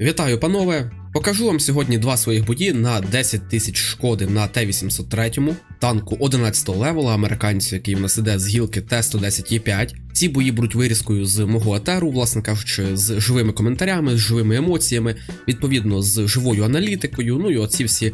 Вітаю, панове! Покажу вам сьогодні два своїх бої на 10 тисяч шкоди на Т-803, танку 11 левела американцю, який в нас іде з гілки Т-110Е5. Ці бої будуть вирізкою з мого етеру, власне кажучи, з живими коментарями, з живими емоціями, відповідно з живою аналітикою. Ну і оці всі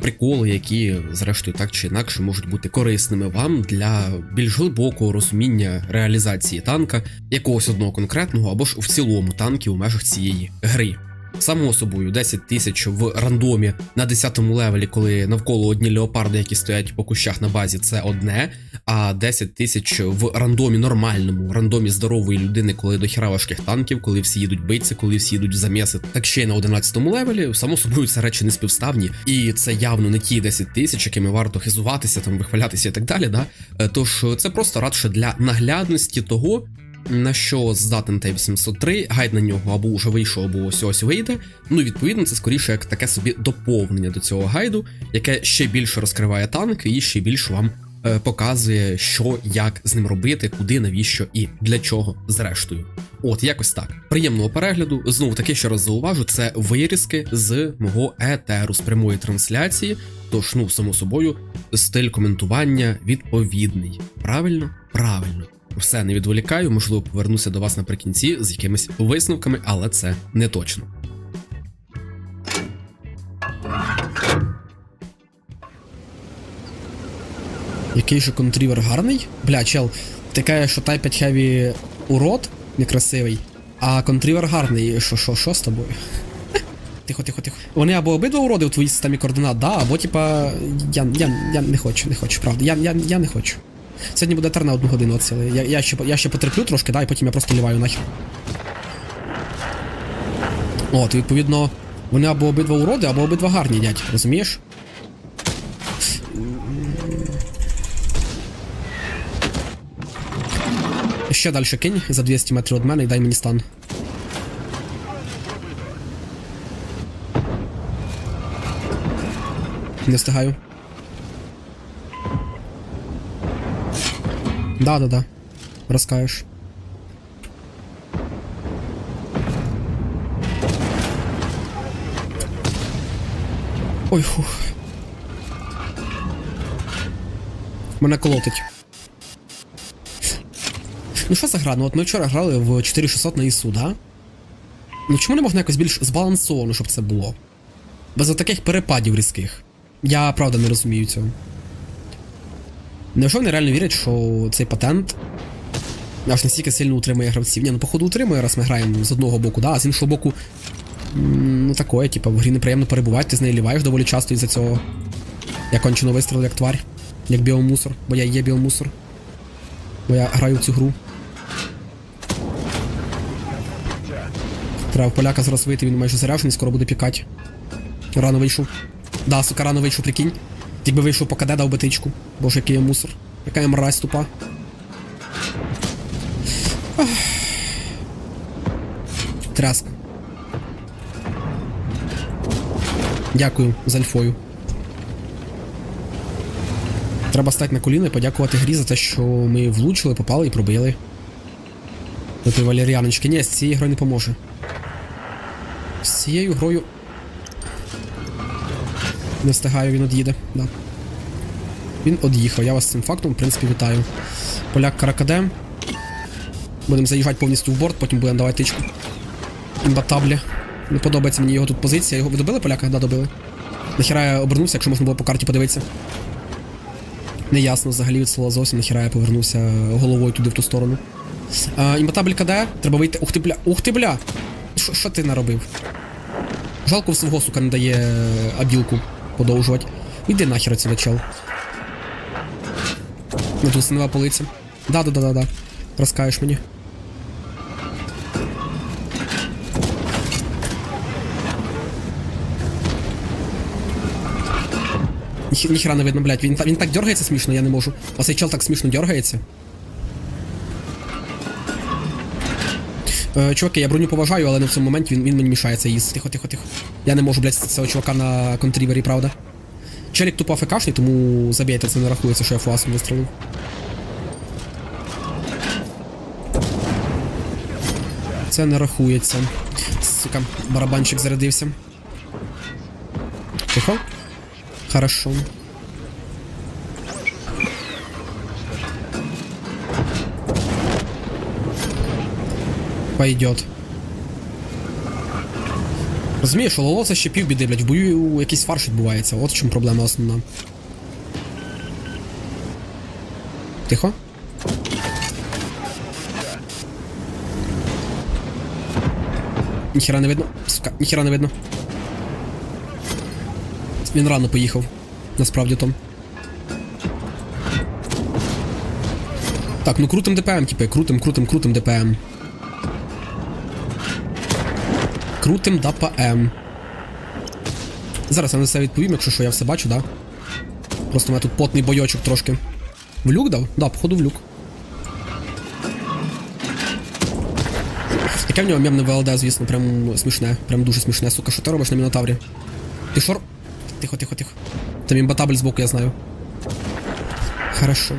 приколи, які, зрештою, так чи інакше можуть бути корисними вам для більш глибокого розуміння реалізації танка, якогось одного конкретного або ж в цілому танків у межах цієї гри. Само собою, 10 тисяч в рандомі на 10-му левелі, коли навколо одні леопарди, які стоять по кущах на базі, це одне. А 10 тисяч в рандомі нормальному, рандомі здорової людини, коли до хіра важких танків, коли всі їдуть битися, коли всі їдуть в заміси. Так ще й на 11-му левелі, само собою, це речі не співставні, і це явно не ті 10 тисяч, якими варто хизуватися, там вихвалятися і так далі. Да? Е, Тож це просто радше для наглядності того, на що здатен Т-803, гайд на нього або вже вийшов, або ось ось вийде. Ну, відповідно, це скоріше як таке собі доповнення до цього гайду, яке ще більше розкриває танк і ще більше вам е, показує, що, як з ним робити, куди, навіщо і для чого, зрештою. От, якось так. Приємного перегляду. Знову таки, ще раз зауважу, це вирізки з мого етеру з прямої трансляції. Тож, ну, само собою, стиль коментування відповідний. Правильно? Правильно. Все не відволікаю, можливо, повернуся до вас наприкінці з якимись висновками, але це не точно. Який же контрівер гарний? Бля, чел, ти кажеш, що Type 5 Heavy урод некрасивий, а контрівер гарний. Що, що, що з тобою? Тихо, тихо, тихо. Вони або обидва уроди у твоїй системі координат, да, або типа. Я, я, я не хочу, не хочу, правда. Я, я, я не хочу. Сьогодні буде тер на одну годину оцілий. Я, я, ще, я ще потерплю трошки, да, і потім я просто ліваю нахер. От, відповідно, вони або обидва уроди, або обидва гарні, дядь, розумієш? Ще далі кинь за 200 метрів від мене і дай мені стан. Не встигаю. Да, да, да. Розкаєш. Ой, фух. Мене колотить. Ну що за гра? Ну от ми вчора грали в 4600 на ІСУ, да? Ну чому не можна якось більш збалансовано, щоб це було? Без таких перепадів різких. Я правда не розумію цього. Невже вони реально вірять, що цей патент аж настільки сильно утримує гравців? Ні, ну походу утримує, раз ми граємо з одного боку, да, а з іншого боку. Ну такое, типа, в грі неприємно перебувати, ти з нею ліваєш доволі часто із-за цього. Я кончено вистрілив як тварь, як біомусор, бо я є біомусор. Бо я граю в цю гру. Треба в поляка зараз вийти, він майже заряджений, скоро буде пікати. Рано вийшов. Да, сука, рано вийшов, прикинь. Якби вийшов по КД, дав би. Боже, який я мусор. Яка я мразь тупа. Ах. Дякую за альфою. Треба стати на коліна і подякувати грі за те, що ми влучили, попали і пробили. До той валеріаночки. Ні, з цією грою не поможе. З цією грою. Не встигаю, він од'їде, да. Він од'їхав, я вас цим фактом, в принципі, вітаю. Поляк Каракадем. Будемо заїжджати повністю в борт, потім будемо давати тичку. Імбатаблі. Не подобається мені його тут позиція. Його ви добили поляка? Да, добили. Нахіра я обернувся, якщо можна було по карті подивитися. Неясно взагалі від слова зовсім, нахіра я повернувся головою туди в ту сторону. А, імбатабль КД, треба вийти. Ух ти бля! Ух ти бля! Що- ти наробив? Жалко всього, сука, не дає е, абілку подовжувати. Іди нахер отсюда, чел. Ну тут синова полиця. Да, да, да, да, да. Розкаєш мені. Ні, ніхера не видно, блядь. Він, він так дергається смішно, я не можу. Оцей чел так смішно дергається. Е, чуваки, я броню поважаю, але не в цьому моменті він, він мені мішає це їсти. Тихо, тихо, тихо. Я не можу, блядь, цього чувака на контрівері, правда. Челік тупо АФКшний, тому забійте, це не рахується, що я фуасом вистрелив. Це не рахується. сука, барабанчик зарядився. Тихо. Хорошо. Пойдет. Розумієш, що Лоло це ще півбіди, блядь, в бою якийсь фарш відбувається. От в чому проблема основна. Тихо. Ніхера не видно. Сука, ніхера не видно. Він рано поїхав. Насправді Том. Так, ну крутим ДПМ, типи, крутим, крутим, крутим ДПМ. Крутим ДПМ. Зараз я на це відповім, якщо що я все бачу, да? Просто у мене тут потний бойочок трошки. В люк дав? Да, походу в люк. Яке в нього мемне ВЛД, звісно, прям смішне. Прям дуже смішне, сука, що ти робиш на Мінотаврі? Ти шор. Тихо, тихо, тихо. Там імбатабль збоку, я знаю. Хорошо.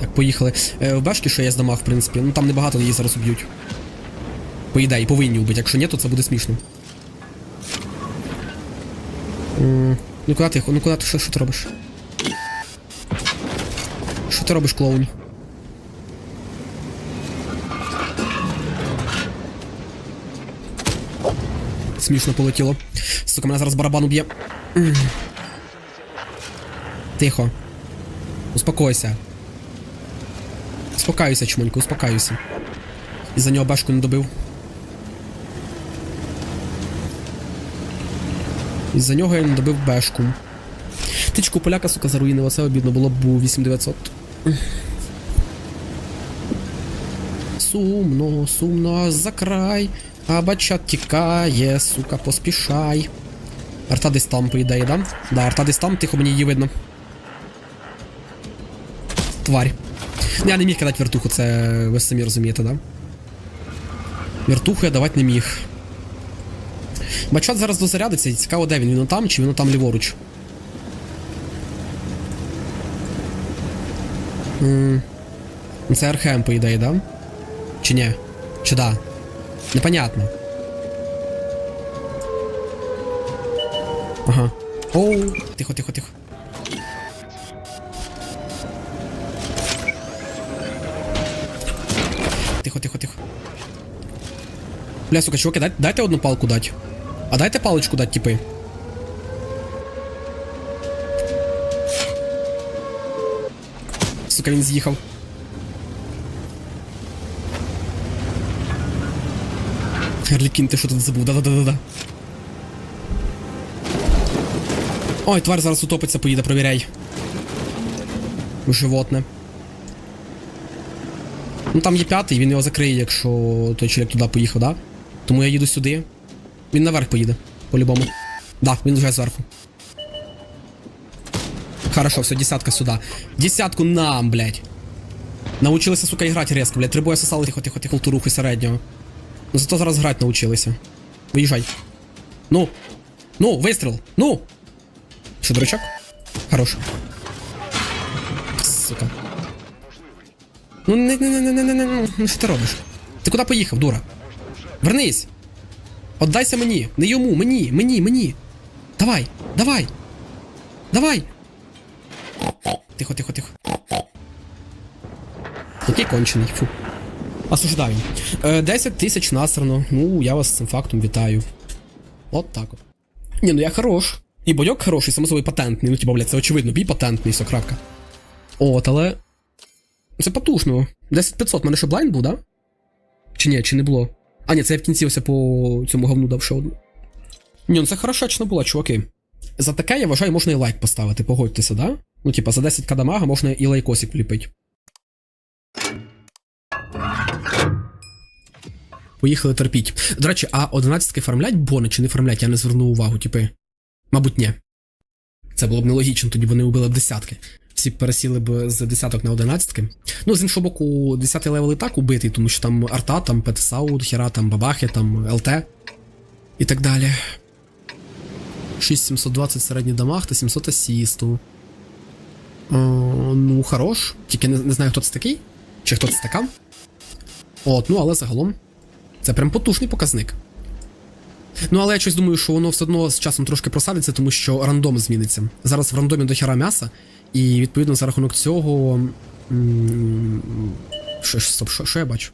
Так, поїхали. Е, в Бешки є з дамаг, в принципі. Ну там небагато її зараз уб'ють. По ідеї, повинні убити. Якщо ні, то це буде смішно. Ну куди ти? Ну куди ти? Що, що ти робиш? Що ти робиш, клоун? Смішно полетіло. Сука, мене зараз барабан уб'є. Тихо. Успокойся. Успокаюся, чмонько, успокаюся. І за нього башку не добив. І за нього я не добив бешку. Тичку поляка, сука, заруїнила, це обідно було б 8900. Сумно, сумно, за край. А бачат тікає, сука, поспішай. Арта десь там, по да? Да, арта десь там, тихо мені її видно. Тварь. Я не міг кидати вертуху, це ви самі розумієте, да? Вертуху я давати не міг. Бачат зараз дозарядиться, і цікаво, де він? Він там чи він там ліворуч? М, Це Архем, по ідеї, да? Чи ні? Чи да? Непонятно. Ага. Оу. Тихо, тихо, тихо. Тихо, тихо, тихо. Бля, сука, чуваки, дай, дайте одну палку дать. А дайте паличку дать, типи. Сука, він з'їхав. Герлікін, ти що тут забув? Да-да-да-да-да. Ой, тварь зараз утопиться, поїде, провіряй. Животне. Ну там є п'ятий, він його закриє, якщо той чоловік туди поїхав, да? Тому я їду сюди. Він наверх поїде, по-любому. Да, він вже зверху. Хорошо, все, десятка сюди. Десятку нам, блядь. Научилися, сука, грати резко, блядь. Трибоя сосали тихо, тихо, тихо, рухи середнього. Ну зато зараз грати научилися. Виїжджай. Ну. Ну, вистріл. Ну. Що, дурачок? Хорош. Сука. Ну не не не не не не не ну що ти робиш? Ти куди поїхав, дура? Вернись! Отдайся мені! Не йому, мені, мені, мені! Давай! Давай! Давай! Тихо, тихо, тихо. Який кончений, фу. Осуждаю. Е, 10 тисяч насрано. Ну, я вас з цим фактом вітаю. От так от. Ні, ну я хорош. І бойок хороший, само собою патентний. Ну, типа, блядь, це очевидно, бій патентний, все, крапка. От, але. Це потужно. 10500, в мене ще блайнд був, да? Чи ні, чи не було? А, ні, це я в кінці ось по цьому говну дав ще одну. Ні, ну це хорошачно було, чуваки. За таке, я вважаю, можна і лайк поставити, погодьтеся, да? Ну, типа, за 10 к дамага можна і лайкосик вліпити. Поїхали терпіть. До речі, а 11 фармлять бони чи не фармлять, я не звернув увагу, типи. Мабуть, ні. Це було б нелогічно, тоді вони убили б десятки. Всі пересіли б з десяток на одинадцятки. Ну, з іншого боку, 10 левел і так убитий, тому що там арта, там ПТСАУ, хера, там бабахи, там ЛТ і так далі. 6720 середній дамаг та 700 асісту. О, ну, хорош. Тільки не, не знаю, хто це такий. Чи хто це така. От, ну але загалом. Це прям потужний показник. Ну, але я щось думаю, що воно все одно з часом трошки просадиться, тому що рандом зміниться. Зараз в рандомі до хера м'яса, і відповідно за рахунок цього. Що, стоп, що, що я бачу?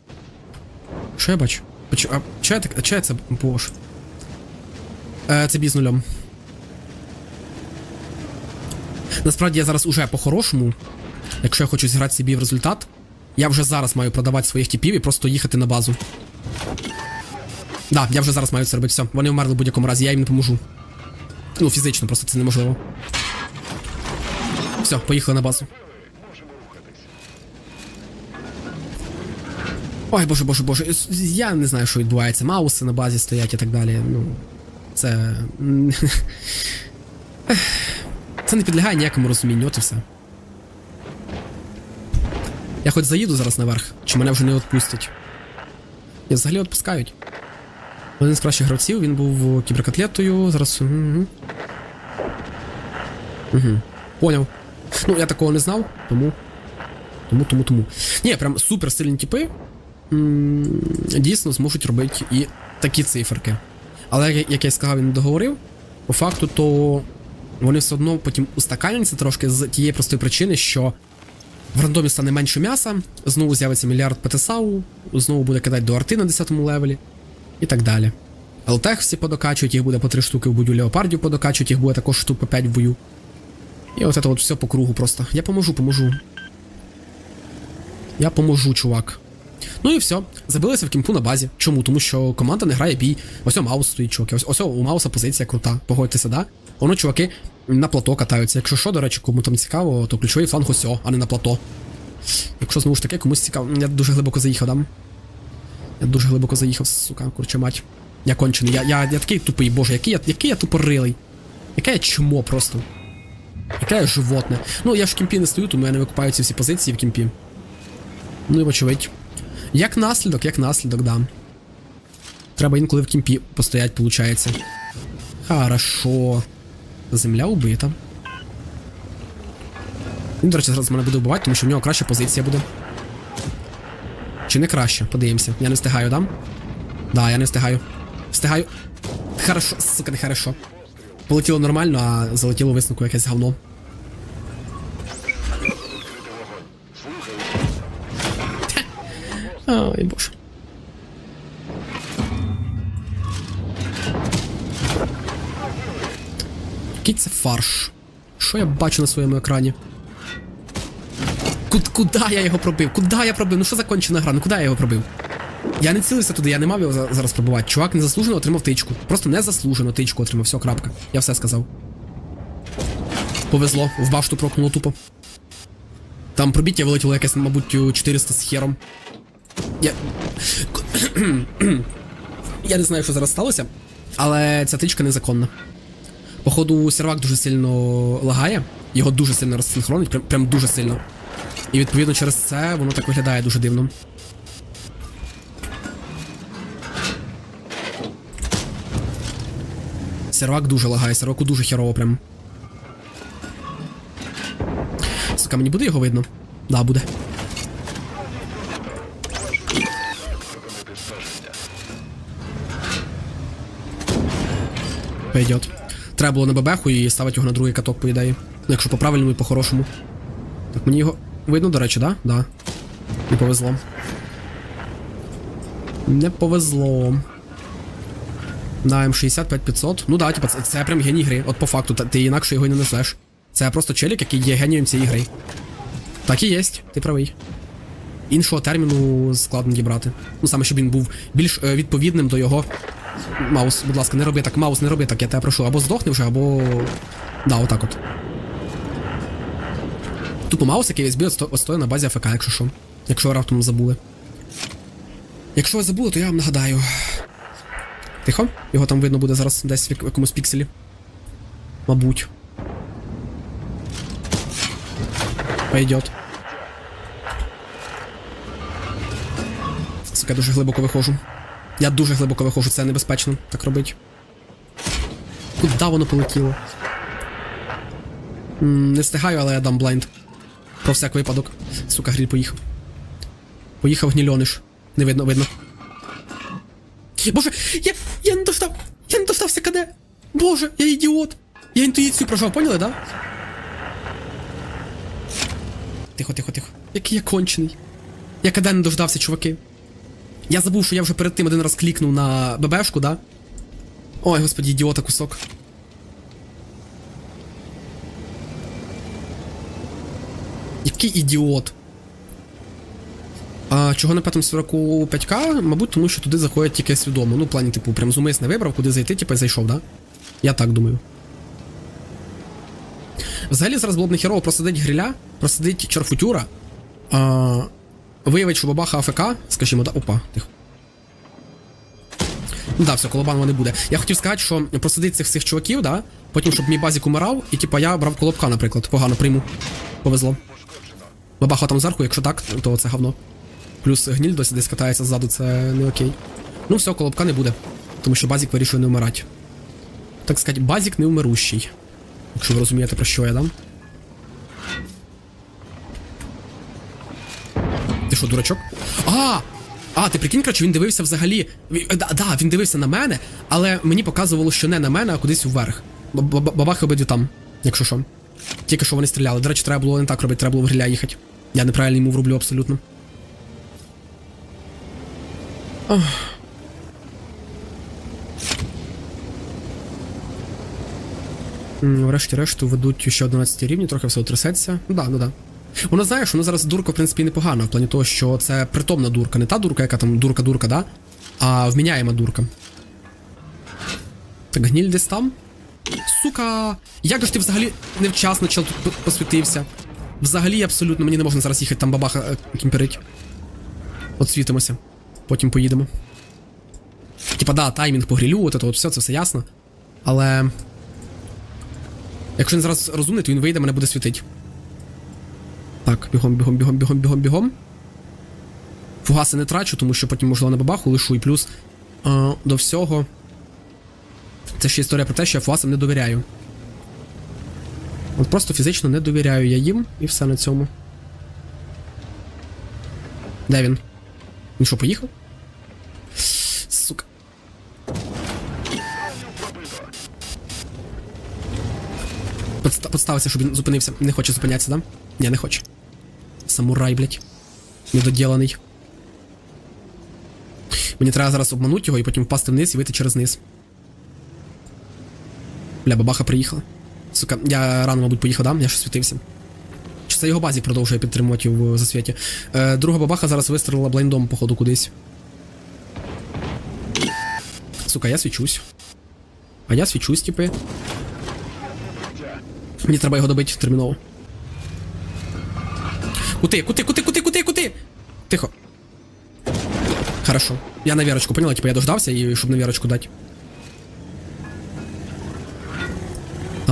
Що я бачу? А що я так. А що я це. Боже. Е, це бій з нульом. Насправді я зараз уже по-хорошому. Якщо я хочу зіграти собі в результат, я вже зараз маю продавати своїх типів і просто їхати на базу. Да, я вже зараз маю це робити все. Вони вмерли в будь-якому разі, я їм не поможу. Ну, фізично, просто це неможливо. Все, поїхали на базу. Ой, боже, боже, боже. Я не знаю, що відбувається. Мауси на базі стоять і так далі. Ну. Це. Це не підлягає ніякому розумінню, от і все. Я хоч заїду зараз наверх, чи мене вже не відпустять. Ні, взагалі відпускають. Один з кращих гравців, він був кіберкотлетою, зараз. Угу. Угу. Поняв. Ну, я такого не знав, тому. Тому, тому, тому. Ні, прям супер сильні типи. м, Дійсно зможуть робити і такі циферки. Але, як я сказав, він не договорив. По факту, то вони все одно потім устаканяться трошки з тієї простої причини, що в рандомі стане менше м'яса, знову з'явиться мільярд ПТСАУ, знову буде кидати до арти на 10 левелі і так далі. ЛТЕХ всі подокачують, їх буде по 3 штуки в бою, Леопардів подокачують, їх буде також штук по 5 в бою. І от це от все по кругу просто. Я поможу, поможу. Я поможу, чувак. Ну і все. Забилися в кімпу на базі. Чому? Тому що команда не грає бій. Ось о Маус стоїть, чуваки. Ось, ось у Мауса позиція крута. Погодьтеся, да? Воно, чуваки, на плато катаються. Якщо що, до речі, кому там цікаво, то ключовий фланг ось а не на плато. Якщо знову ж таки комусь цікаво. Я дуже глибоко заїхав, дам. Я дуже глибоко заїхав, сука, курча мать. Я кончений. Я, я, я такий тупий, боже, який я, який я тупорилий. Яке я чмо просто. Яке я животне. Ну, я ж в кімпі не стою, тому я не викупаю ці всі позиції в кімпі. Ну і вочевидь. Як наслідок, як наслідок, да. Треба інколи в кімпі постоять, виходить. Хорошо. Земля убита. Він, до речі, зараз мене буде вбивати, тому що в нього краща позиція буде. Чи не краще? Подивимося. Я не встигаю, да? Да, я не встигаю. Встигаю. Хорошо, сука, не хорошо. Полетіло нормально, а залетіло висновку якесь говно. Ой, боже. Який це фарш? Що я бачу на своєму екрані? Куд, куда я його пробив? Куда я пробив? Ну що за кончена гра? Ну куди я його пробив? Я не цілився туди, я не мав його зараз пробивати. Чувак незаслужено отримав тичку. Просто незаслужено тичку отримав, все, крапка. Я все сказав. Повезло, в башту прокнуло тупо. Там пробіття вилетіло якесь, мабуть, 400 з хером. Я. Я не знаю, що зараз сталося, але ця тичка незаконна. Походу, сервак дуже сильно лагає, його дуже сильно розсинхронить, прям, прям дуже сильно. І відповідно через це воно так виглядає дуже дивно. Сервак дуже лагає, серваку дуже херово прям. Сука, мені буде його видно? Да, буде. Пойдет. Треба було на бебеху і ставити його на другий каток, по ідеї. Ну, якщо по правильному і по хорошому. Так, мені його. Видно, до речі, да? Да. Не повезло. Не повезло. Да, М60 5500. Ну да, типа, це, це прям геній гри. От по факту, ти інакше його не несеш. Це просто челік, який є генієм цієї гри. Так і єсть, ти правий. Іншого терміну складно дібрати. Ну саме, щоб він був більш е, відповідним до його. Маус, будь ласка, не роби так, Маус, не роби так, я тебе прошу. Або здохни вже, або. Да, отак от. Тупо Маус, який бій стоїть на базі АФК, якщо що. Якщо раптом забули. Якщо ви забули, то я вам нагадаю. Тихо, його там видно буде зараз десь в якомусь пікселі. Мабуть. Пойдет. Сука, я дуже глибоко виходжу. Я дуже глибоко виходжу, це небезпечно так робити. Куда воно полетіло? М, не встигаю, але я дам блайнд. Про всяк випадок. Сука, гріль поїхав. Поїхав гнільониш. Не видно, видно. Боже, я, я не достав! Я не Боже, я ідіот! Я інтуїцію прожав, поняли, да? Тихо, тихо, тихо. Який я кончений. Я каде не дождався, чуваки. Я забув, що я вже перед тим один раз клікнув на ББшку, да? Ой, господі, ідіота кусок. Який ідіот. А чого на 545к? Мабуть, тому що туди заходять тільки свідомо. Ну, в плані, типу, прям зумисне вибрав, куди зайти, типу, зайшов, да? Я так думаю. Взагалі зараз було б нехерово просадить гриля, просадить чарфутюра, а, виявить, що бабаха АФК, скажімо, да. Опа, тихо. Ну да, все, колобанова не буде. Я хотів сказати, що просадить цих всіх чуваків, да, потім, щоб мій базік умирав, і типа я брав колобка, наприклад. Погано прийму. Повезло. Бабаха там зверху, якщо так, то це говно. Плюс гніль досі десь катається ззаду, це не окей. Ну все, колобка не буде. Тому що базік вирішує не вмирати. Так сказати, базік неумирущий. Якщо ви розумієте, про що я дам. Ти що, дурачок? А! А, ти прикинь, короче, він дивився взагалі. Да, да, він дивився на мене, але мені показувало, що не на мене, а кудись вверх. Бабахи обидві там, якщо що. Тільки що вони стріляли. До речі, треба було не так робити, треба було в гриля їхати. Я неправильно йому врублю абсолютно. Ох. Врешті-решту ведуть ще 11 рівні, трохи все утрясеться. Ну да, ну да. Воно знаєш, воно зараз дурка, в принципі, непогана, в плані того, що це притомна дурка, не та дурка, яка там дурка-дурка, да? А вміняєма дурка. Так, гніль десь там. Сука! Як же ж ти взагалі невчасно чел тут посвітився? Взагалі абсолютно мені не можна зараз їхати, там бабаха е, кімперить. От світимося. Потім поїдемо. Типа, да, таймінг по грилю, от от все, це все ясно. Але. Якщо він зараз розумний, то він вийде, мене буде світить. Так, бігом, бігом, бігом, бігом, бігом, бігом. Фугаси не трачу, тому що потім, можливо, на бабаху лишу і плюс е, до всього. Це ще історія про те, що я фугасам не довіряю. От просто фізично не довіряю я їм і все на цьому. Де він? Він що, поїхав? Сука. Подста- Подставився, щоб він зупинився. Не хоче зупинятися, да? Ні, не хоче. Самурай, блядь. Недоділений. Мені треба зараз обманути його і потім впасти вниз і вийти через низ. Бля, бабаха приїхала. Сука, я рано, мабуть, поїхав, да? Я ж світився. Чи це його базі продовжує підтримувати в засвіті? Е, друга бабаха зараз вистрелила блайндом, походу, кудись. Сука, я свічусь. А я свічусь, типи. Мені треба його добити терміново. Кути, кути, кути, кути, кути, кути! Тихо. Хорошо. Я на вірочку поняла, типа я дождався, і щоб на вірочку дати.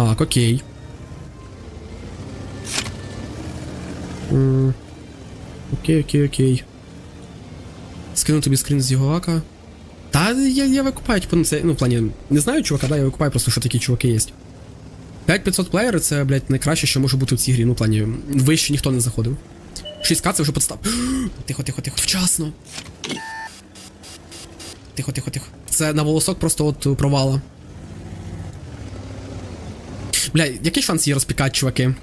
Так, окей. М, Окей, окей, окей. Скину тобі скрін з його ака. Та я, я викупаю, типу, ну це, ну, в плані, не знаю чувака, да, я викупаю просто, що такі чуваки є. 5500 плеєри це, блядь, найкраще, що може бути в цій грі, ну, в плані, вище ніхто не заходив. 6к це вже подстав. Тихо, тихо, тихо. Вчасно. Тихо, тихо, тихо. Це на волосок просто от провала. Бля, який шанс її розпікати, чуваки?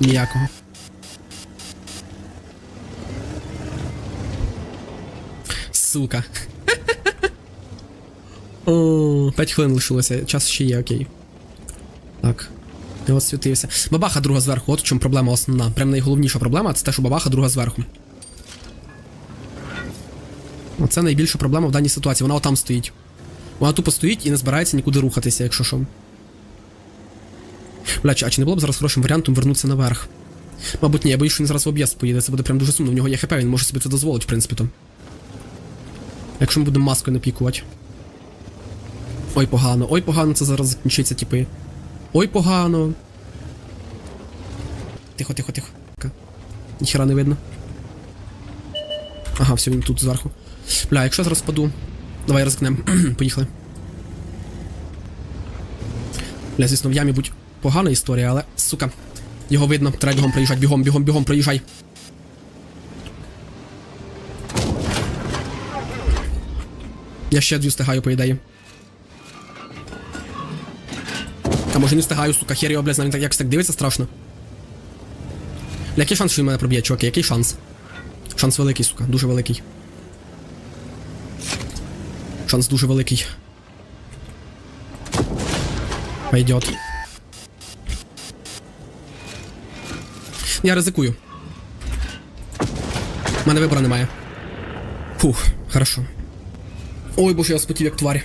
Ніякого. Сука. О, 5 хвилин лишилося, час ще є, окей. Так. Я освітився. Бабаха друга зверху, от в чому проблема основна. Прям найголовніша проблема це те, що бабаха друга зверху. Оце найбільша проблема в даній ситуації. Вона отам стоїть. Вона тупо стоїть і не збирається нікуди рухатися, якщо що. Бля, а чи не було б зараз хорошим варіантом вернутися наверх? Мабуть, ні, я боюсь, що він зараз в об'їзд поїде. Це буде прям дуже сумно. В нього є хп, він може собі це дозволити, в принципі то. Якщо ми будемо маскою напікувати. Ой, погано, ой, погано це зараз закінчиться, типи. Ой, погано. Тихо, тихо, тихо. Ніхера не видно. Ага, все, він тут зверху. Бля, якщо я зараз впаду. Давай ризикнем. Поїхали. Бля, звісно, в ямі будь погана історія, але, сука. Його видно, треба бігом проїжджати, бігом, бігом, бігом, проїжджай. Я ще дві встигаю, по ідеї. А може не встигаю, сука, хер його, блядь, навіть так якось так дивиться страшно. Який шанс, що він мене проб'є, чуваки, який шанс? Шанс великий, сука, дуже великий. Шанс дуже великий. Пойдет. Я ризикую. У мене вибору немає. Фух, хорошо. Ой, боже, я спотів як тварь.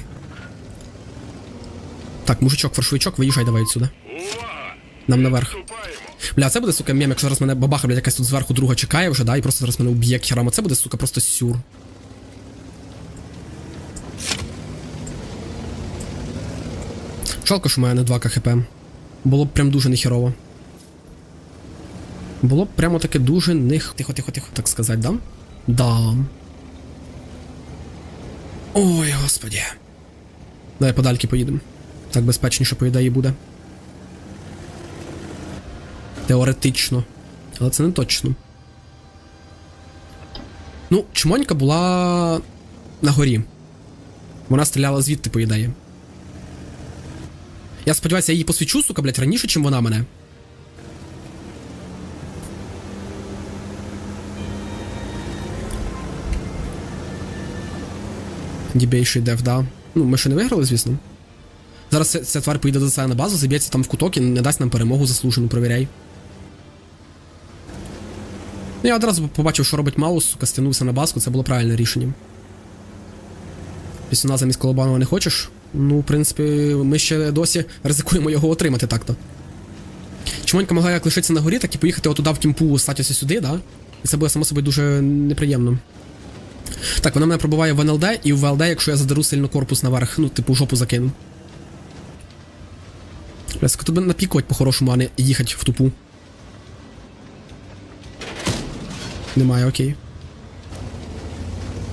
Так, мужичок, фаршовичок, виїжджай давай відсюди. Нам наверх. Бля, це буде, сука, мем, якщо зараз мене бабаха, блядь, якась тут зверху друга чекає вже, да, і просто зараз мене уб'є херама. Це буде, сука, просто сюр. Жалко, що в мене не 2 КХП. Було б прям дуже нехерово. Було б прямо таке дуже них. Тихо, тихо, тихо, так сказати, да? Да. Ой, господі. Давай подальки поїдемо. Так безпечніше, по ідеї, буде. Теоретично. Але це не точно. Ну, чмонька була на горі. Вона стріляла звідти, по ідеї. Я сподіваюся, я її посвічу, сука, блядь, раніше, чим вона мене. Дібейший дев, да. Ну, ми ще не виграли, звісно. Зараз ця, ця тварь поїде до себе на базу, заб'ється там в куток і не дасть нам перемогу заслужену, провіряй. Ну, я одразу побачив, що робить Маус, сука, стягнувся на баску, це було правильне рішення. Пісюна замість Колобанова не хочеш? Ну, в принципі, ми ще досі ризикуємо його отримати так-то. Чмонька могла як лишитися на горі, так і поїхати отуда в кімпу статися сюди, да? І це буде само собою дуже неприємно. Так, вона мене пробиває в НЛД, і в ВЛД, якщо я задеру сильно корпус наверх, ну, типу, жопу закину. Блядь, тут би напікувати по-хорошому, а не їхати в тупу. Немає, окей.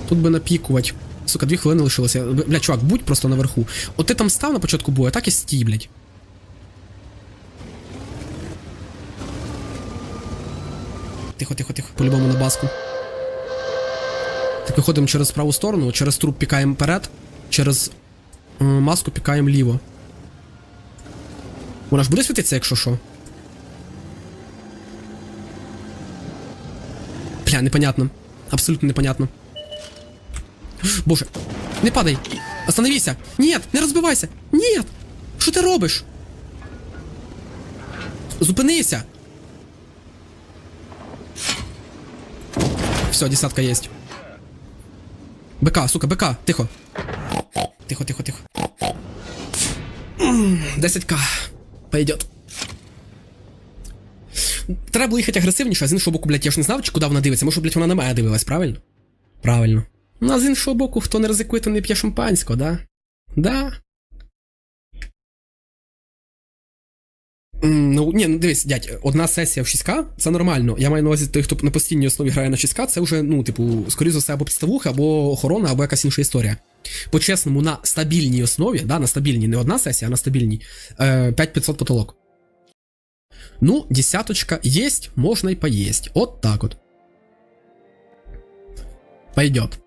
Тут би напікувати. Сука, дві хвилини лишилося. Бля, чувак, будь просто наверху. От ти там став на початку бою, а так і стій, блядь. Тихо, тихо, тихо, по-любому на баску. Так виходимо через праву сторону, через труп пікаємо вперед, через е, маску пікаємо ліво. Вона ж буде світитися, якщо що. Бля, непонятно. Абсолютно непонятно. Боже, не падай! Остановися! Нет, не розбивайся! Нет! Що ти робиш? Зупинися! Все, десятка есть. БК, сука, БК, тихо. Тихо, тихо, тихо. 10к. Пойдет. Треба було їхати агресивніше, а з іншого боку, блядь, я ж не знав, чи куди вона дивиться. Може, блядь, вона на мене дивилась, правильно? Правильно. Ну, а з іншого боку, хто не ризикує, то не п'є шампанського, да? Да. Ну, ні, ну дивись, дядь, одна сесія в 6К це нормально. Я маю на увазі той, хто на постійній основі грає на 6К, це вже, ну, типу, скоріше за все, або підставуха, або охорона, або якась інша історія. По-чесному, на стабільній основі, да, на стабільній, не одна сесія, а на стабільній, е, 5500 потолок. Ну, десяточка есть, можно и поесть. Вот так вот. Пойдет.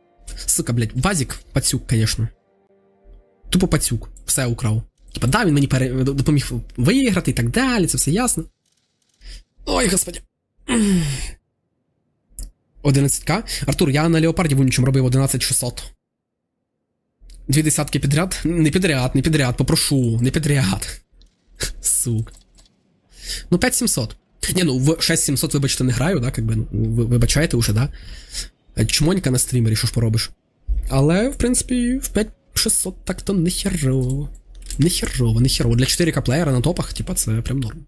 Сука, блядь, базик пацюк, конечно. Тупо пацюк. Все украв. Типа, да, він мені пере... допоміг виграти і так далі, це все ясно. Ой, господи. 11к. Артур, я на Леопарді вонючому робив 11600. Дві десятки підряд? Не підряд, не підряд, попрошу, не підряд. Сука. Ну, 5700. Ні, ну в 6700, вибачте, не граю, да, как би, ну, ви уже, да. Чмонька на стрімері, що ж поробиш. Але, в принципі, в 5600 так-то не херово. Не херово, не херово. Для 4К плеєра на топах, типа, це прям норм.